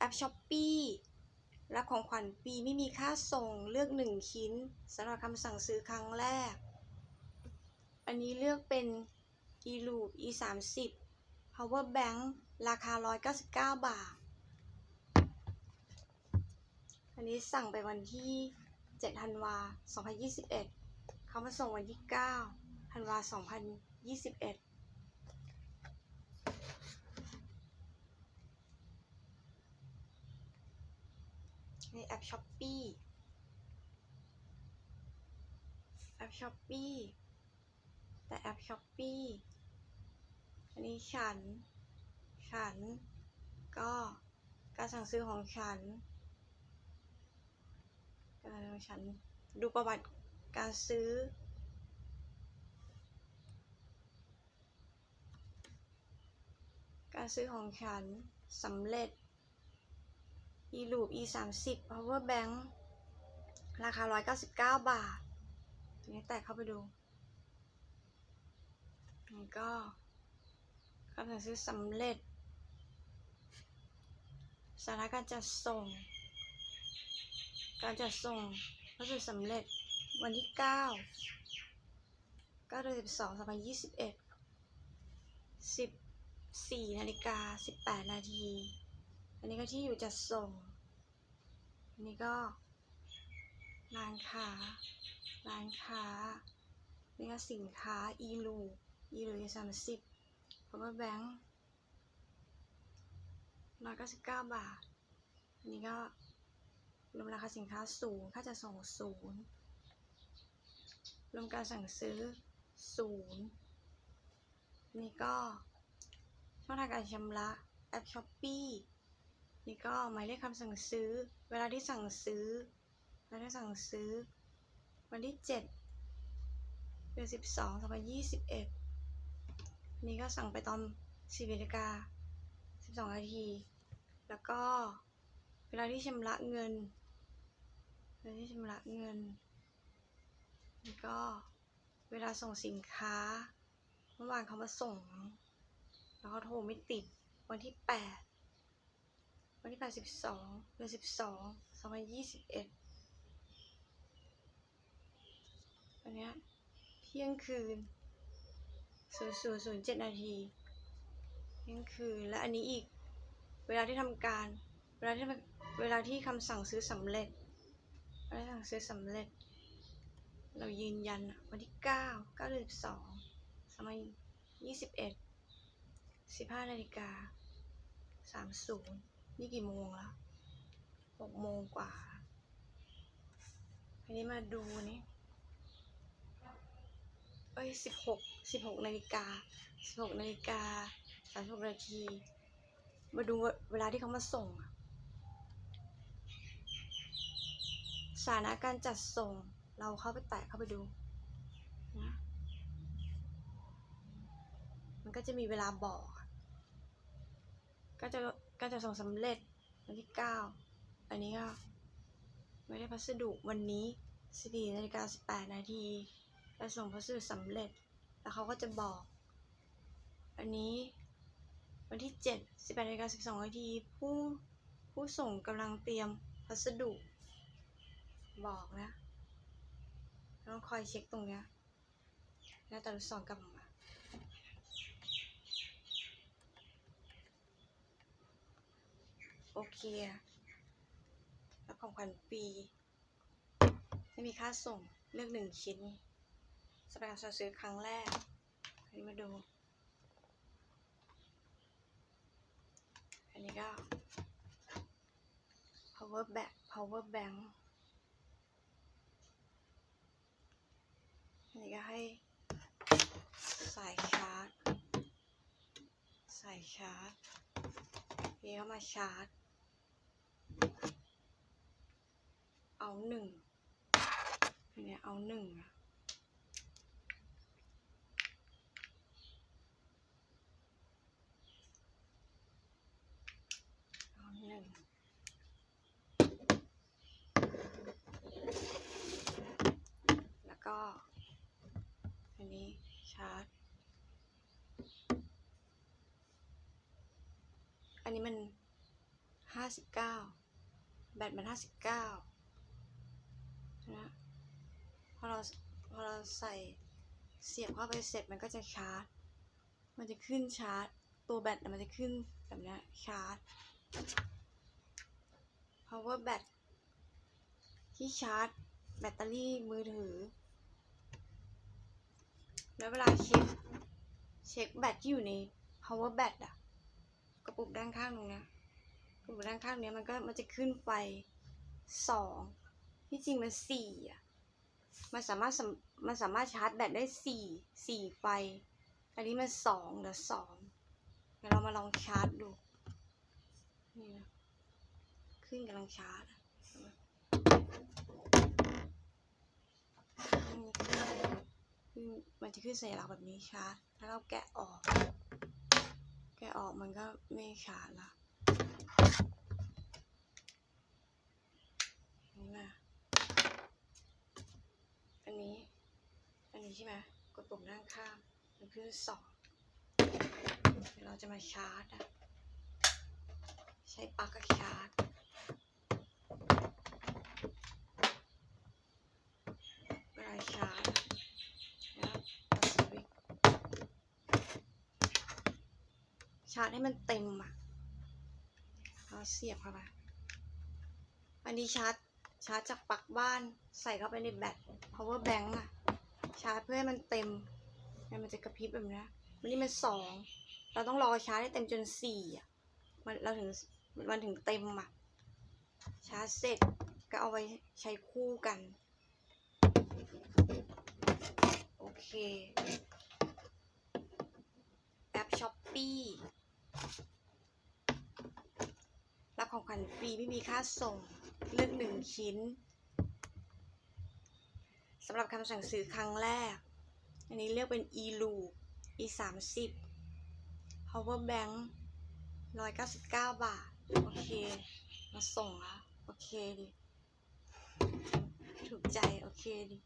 แอปช้อปปี้รับของขวัญปีไม่มีค่าส่งเลือกหนึ่งชิ้นสำหรับคำสั่งซื้อครั้งแรก อันนี้เลือกเป็น e l o o p e 3 0 power bank ราคา 199 บาท อันนี้สั่งไปวันที่ 7 ธันวา 2021 เขามาส่งวันที่ 9 ธันวา 2021 ในแอปช้อปปี้แอปช้อปปี้แต่แอปช้อปปี้อันนี้ฉัน ฉัน ก็การสั่งซื้อของฉัน การของฉันดูประวัติการซื้อการซื้อของฉันสำเร็จ e loop e 3 0 power bank ราคา 199 บาทอันนี้แตะเข้าไปดูนี่ก็คำสั่งซื้อสำเร็จ สานะการจัดส่ง การจัดส่งก็คือสำเร็จวันที่ 9 9เดือน12 2021 14นาฬิกา18 นาที อันนี้ก็ที่อยู่จัดส่ง อันนี้ก็ร้านค้า ร้านค้า นี่ก็สินค้า e l o o e l o สามสิบ power bank ร้อยเก้าสิบเก้าบาท อันนี้ก็รวมราคาสินค้าศูนย์ค่าจะส่งศูนย์รวมการสั่งซื้อศูนย์นี่ก็ช่องทางการชำระแอปช้อปปี้ นี่ก็หมายเลขคำสั่งซื้อ เวลาที่สั่งซื้อเวลาที่สั่งซื้อ วันที่7เดือน12 2021นี่ก็สั่งไปตอน4นาฬิกา12นาที แล้วก็เวลาที่ชำระเงิน เวลาที่ชำระเงินแล้วก็เวลาส่งสินค้าเมื่อวานเขามาส่ง แล้วเขาโทรไม่ติดวันที่8 วันที่แปดสิบสองเดือนสิบสองสองพันยี่สิบเอ็ดวันนี้เที่ยงคืนศูนย์ศูนย์ศูนย์เจ็ดนาทีเที่ยงคืนและอันนี้อีก เวลาที่ทำการ เวลาที่เวลาที่คำสั่งซื้อสำเร็จเวลาสั่งซื้อสำเร็จ เรายืนยันวันที่เก้าเก้าเดือนสิบสองสองพันยี่สิบเอ็ดสิบห้านาฬิกาสามศูนย์ นี่กี่โมงแล้ว6โมงกว่าอันนี้มาดูนี่เอ้ยสิบหกสิบหกนาฬิกาสิบหกนาฬิกาสามสิบนาที มาดูเวลาที่เขามาส่งสถานะการจัดส่งเราเข้าไปแตะเข้าไปดูนะมันก็จะมีเวลาบอก ก็จะก็จะส่งสำเร็จวันที่เก้าอันนี้ก็ไม่ได้พัสดุวันนี้สิบสี่นาฬิกาสิบแปดนาทีจะส่งพัสดุสำเร็จ แล้วเขาก็จะบอก อันนี้วันที่ 7 18นาฬิกา12นาทีผู้ผู้ส่งกำลังเตรียมพัสดุ บอกนะต้องคอยเช็คตรงเนี้ยแล้วแต่ลูกศรกลับมา โอเคอะแล้วของขวัญปีไม่มีค่าส่งเลือกหนึ่งชิ้นสำหรับการซื้อครั้งแรกอันนี้มาดู อันนี้ก็ power bank power bank อันนี้ก็ให้สายชาร์จ สายชาร์จนี่ก็มาชาร์จ เอาหนึ่งอันนี้เอาหนึ่งเอาหนึ่งแล้วก็อันนี้ชาร์จ อันนี้มันห้าสิบเก้าแบตมันห้าสิบเก้านะ พอเราพอเราใส่เสียบเข้าไปเสร็จมันก็จะชาร์จ มันจะขึ้นชาร์จ ตัวแบตน่มันจะขึ้นแบบนี้ชาร์จ power bank ที่ชาร์จ แบตเตอรี่มือถือ แล้วเวลาเช็คเช็คแบตที่อยู่ใน power bank อะกระปุกด้านข้างตรงเนี้ยกระปุกด้านข้างเนี้ยมันก็มันจะขึ้นไฟสองที่จริงมันสี่อะ มันสามารถมันสามารถชาร์จแบตได้สี่สี่ไฟ อันนี้มันสองเหลือสองเดี๋ยวเรามาลองชาร์จดู นี่นะขึ้นกำลังชาร์จมันจะขึ้นสัญลักแบบนี้ชาร์จแล้วเราแกะออก แกะออกมันก็ไม่ชาร์จละนี่นะอันนี้ อันนี้ใช่ไหมกดปุ่มด้านข้างมันขึ้นสองเดี๋ยวเราจะมาชาร์จอะใช้ปลั๊กกับชาร์จเวลาชาร์จแล้วเราสวิตช์ชาร์จให้มันเต็มอะเราเสียบเข้าไปอันนี้ชาร์จชาร์จจากปลั๊กบ้านใส่เข้าไปในแบต power bank อะ ชาร์จเพื่อให้มันเต็มมันจะกระพริบแบบนี้วันนี้มันสอง เราต้องรอชาร์จให้เต็มจนสี่อะ มันเราถึงมันถึงเต็มอะ ชาร์จเสร็จก็เอาไว้ใช้คู่กัน โอเค แอปช้อปปี้รับของขวัญฟรีไม่มีค่าส่งเลือกหนึ่งชิ้นำหรับคำสั่งซื้อครั้งแรก อันนี้เลือกเป็น e loop e 3 0 power bank 199 บาท โอเค มาส่งละโอเคดิ ถูกใจ โอเคดิ